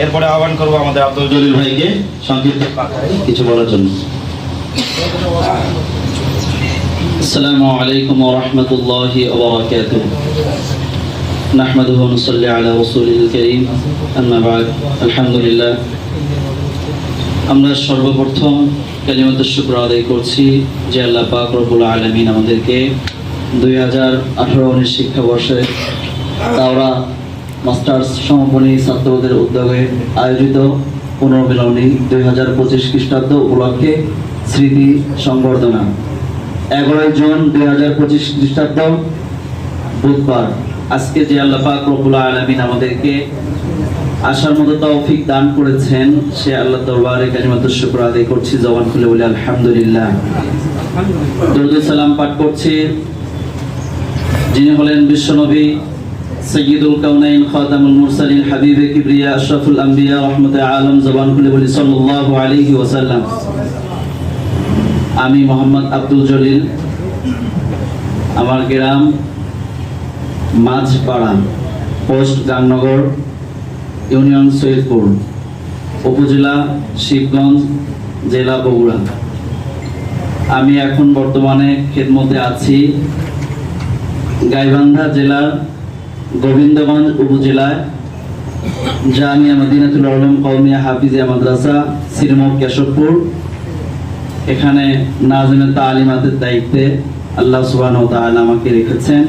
এরপরে আহ্বান করবো আমাদের আব্দুল জলিল জলিল ভাইকে সংক্ষিপ্ত কিছু বলার জন্য السلام عليكم ورحمة الله وبركاته نحمده ونصلي على رسوله الكريم أما بعد الحمد لله আমরা সর্বপ্রথম কালিমাতুর শুক্র আদায় করছি যে আল্লাহ পাক রব্বুল আলমিন আমাদেরকে দুই হাজার আঠারো উনিশ শিক্ষাবর্ষে তাওরা মাস্টার্স সমাপনী ছাত্রদের উদ্যোগে আয়োজিত পুনর্মিলনী দুই হাজার পঁচিশ খ্রিস্টাব্দ উপলক্ষে স্মৃতি সংবর্ধনা। এগারোই জুন দুই হাজার পঁচিশ খ্রিস্টাব্দ, বুধবার। আজকে যে আল্লাহ পাক আলমিন আমাদেরকে আসার মতো তৌফিক দান করেছেন, সে আল্লাহ দরবারে কালিমাতুর শুকর আদায় করছি, জবান খুলে বলে, আলহামদুলিল্লাহ। দরুদ সালাম পাঠ করছি, যিনি হলেন বিশ্বনবী সৈয়দুল কাউনাইন খাতামুল মুরসালিন হাবিবে কিবরিয়া আশরাফুল আম্বিয়া রহমতে আলম জবান খুলে বলি, সাল্লাল্লাহু আলাইহি ওয়াসাল্লাম। আমি মোহাম্মদ আব্দুল জলিল। আমার গ্রাম মাঝপাড়া, পোস্ট গাংনগর ইউনিয়ন সৈয়দপুর, উপজেলা শিবগঞ্জ, জেলা বগুড়া। আমি এখন বর্তমানে খেদমতে আছি গাইবান্ধা জেলার গোবিন্দগঞ্জ উপজেলায়, জামিয়া মদিনাতুল আলম কৌমিয়া হাফিজিয়া মাদ্রাসা শ্রীমক কেশবপুর। এখানে নাজমে তালিমাতের দায়িত্বে আল্লাহ সুবাহ আমাকে রেখেছেন।